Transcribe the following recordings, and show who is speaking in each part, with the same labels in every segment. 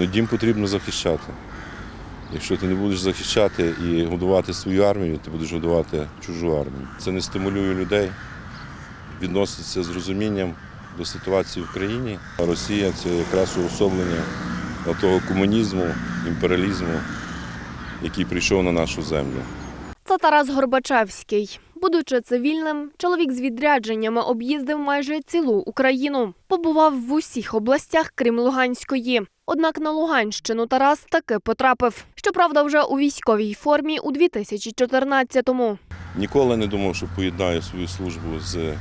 Speaker 1: Ну, дім потрібно захищати. Якщо ти не будеш захищати і годувати свою армію, ти будеш годувати чужу армію. Це не стимулює людей відноситися з розумінням до ситуації в країні. Росія це якраз уособлення того комунізму, імперіалізму, який прийшов на нашу землю.
Speaker 2: Це Тарас Горбачевський. Будучи цивільним, чоловік з відрядженнями об'їздив майже цілу Україну. Побував в усіх областях, крім Луганської. Однак на Луганщину Тарас таки потрапив. Щоправда, вже у військовій формі у 2014-му.
Speaker 1: Ніколи не думав, що поєднаю свою службу з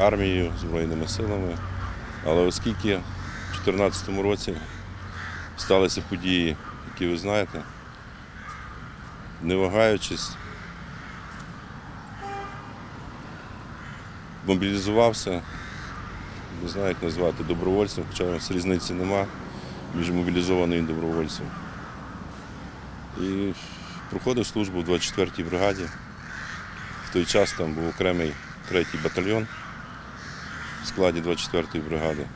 Speaker 1: армією, Збройними силами. Але оскільки в 2014 році сталися події, які ви знаєте, не вагаючись, мобілізувався, не знаю, як назвати добровольцем, хоча нас різниці нема між мобілізованим і добровольцем. І проходив службу в 24-й бригаді. В той час там був окремий третій батальйон в складі 24-ї бригади.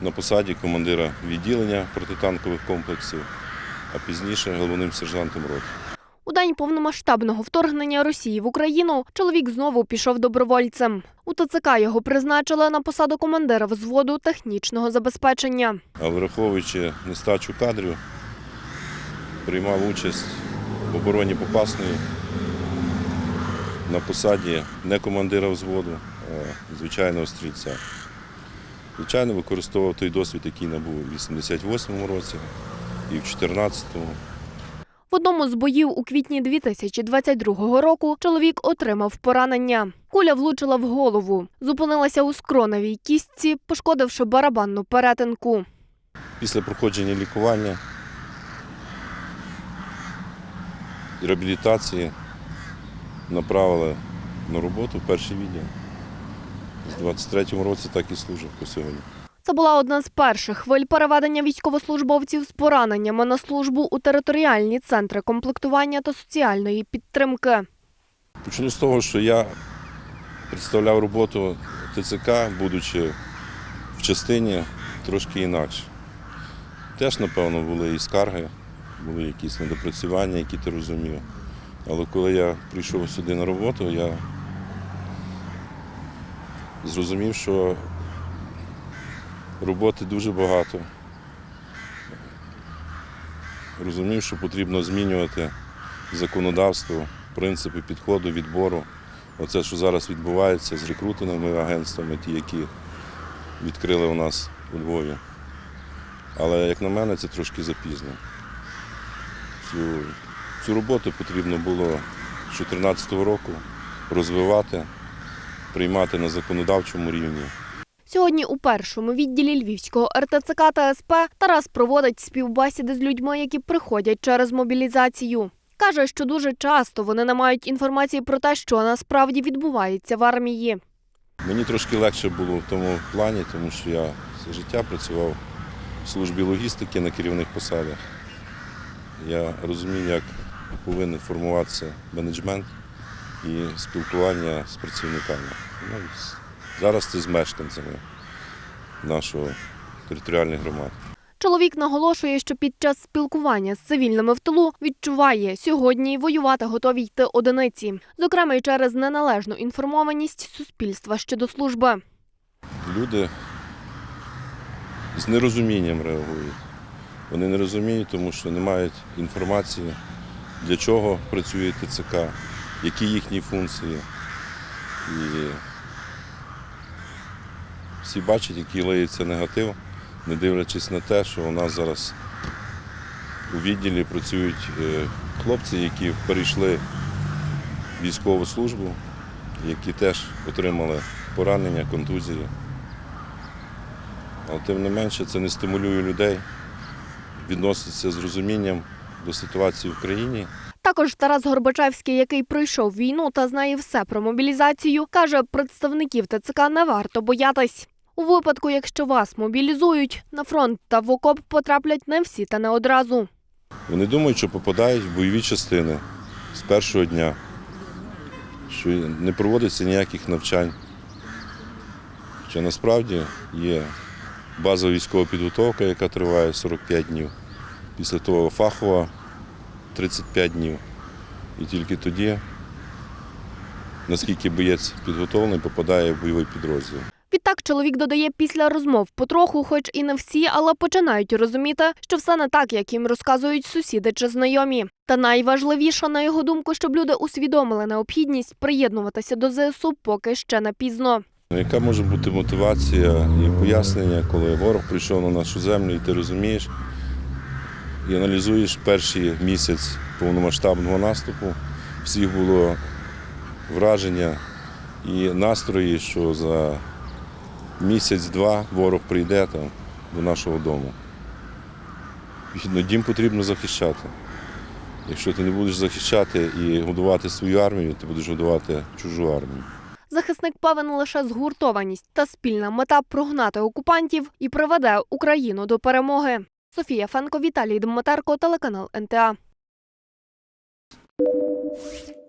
Speaker 1: На посаді командира відділення протитанкових комплексів, а пізніше головним сержантом роти.
Speaker 2: У день повномасштабного вторгнення Росії в Україну чоловік знову пішов добровольцем. У ТЦК його призначили на посаду командира взводу технічного забезпечення.
Speaker 1: Враховуючи нестачу кадрів, приймав участь в обороні Попасної на посаді не командира взводу, а звичайного стрільця. Звичайно, використовував той досвід, який набув у 88-му році і в 14-му.
Speaker 2: В одному з боїв у квітні 2022 року чоловік отримав поранення. Куля влучила в голову, зупинилася у скроневій кістці, пошкодивши барабанну перетинку.
Speaker 1: Після проходження лікування і реабілітації направили на роботу в перший відділ. З 23-му році так і служив по сьогодні.
Speaker 2: Це була одна з перших хвиль переведення військовослужбовців з пораненнями на службу у територіальні центри комплектування та соціальної підтримки.
Speaker 1: Почну з того, що я представляв роботу ТЦК, будучи в частині трошки інакше. Теж, напевно, були і скарги, були якісь недопрацювання, які ти розумів. Але коли я прийшов сюди на роботу, я зрозумів, що роботи дуже багато. Розумів, що потрібно змінювати законодавство, принципи підходу, відбору. Оце, що зараз відбувається з рекрутинговими агентствами, ті, які відкрили у нас у Львові. Але, як на мене, це трошки запізно. Цю, цю роботу потрібно було з 2014 року розвивати, приймати на законодавчому рівні.
Speaker 2: Сьогодні у першому відділі Львівського РТЦК та СП Тарас проводить співбесіди з людьми, які приходять через мобілізацію. Каже, що дуже часто вони не мають інформації про те, що насправді відбувається в армії.
Speaker 1: Мені трошки легше було в тому плані, тому що я все життя працював в службі логістики на керівних посадах. Я розумію, як повинен формуватися менеджмент і спілкування з працівниками. Зараз це з мешканцями нашого територіальних громад.
Speaker 2: Чоловік наголошує, що під час спілкування з цивільними в тилу відчуває, сьогодні воювати готові йти одиниці, зокрема й через неналежну інформованість суспільства щодо служби.
Speaker 1: Люди з нерозумінням реагують. Вони не розуміють, тому що не мають інформації, для чого працює ТЦК, які їхні функції. І всі бачать, який лиється негатив, не дивлячись на те, що у нас зараз у відділі працюють е, хлопці, які перейшли військову службу, які теж отримали поранення, контузії. Але тим не менше це не стимулює людей відноситися з розумінням до ситуації в країні.
Speaker 2: Також Тарас Горбачевський, який пройшов війну та знає все про мобілізацію, каже, представників ТЦК не варто боятись. У випадку, якщо вас мобілізують, на фронт та в окоп потраплять не всі та не одразу.
Speaker 1: Вони думають, що попадають в бойові частини з першого дня, що не проводиться ніяких навчань. Що насправді є базова військова підготовка, яка триває 45 днів. Після того фахова 35 днів. І тільки тоді, наскільки боєць підготовлений, попадає в бойовий підрозділ.
Speaker 2: Відтак чоловік додає після розмов потроху, хоч і не всі, але починають розуміти, що все не так, як їм розказують сусіди чи знайомі. Та найважливіше, на його думку, щоб люди усвідомили необхідність приєднуватися до ЗСУ поки ще не пізно.
Speaker 1: Ну, Яка може бути мотивація і пояснення, коли ворог прийшов на нашу землю, і ти розумієш і аналізуєш перший місяць повномасштабного наступу, всіх було враження і настрої, що за місяць-два ворог прийде там до нашого дому. Відповідно, дім потрібно захищати. Якщо ти не будеш захищати і годувати свою армію, ти будеш годувати чужу армію.
Speaker 2: Захисник певен лише згуртованість та спільна мета прогнати окупантів і приведе Україну до перемоги. Софія Фенко, Віталій Дмитерко, телеканал НТА. you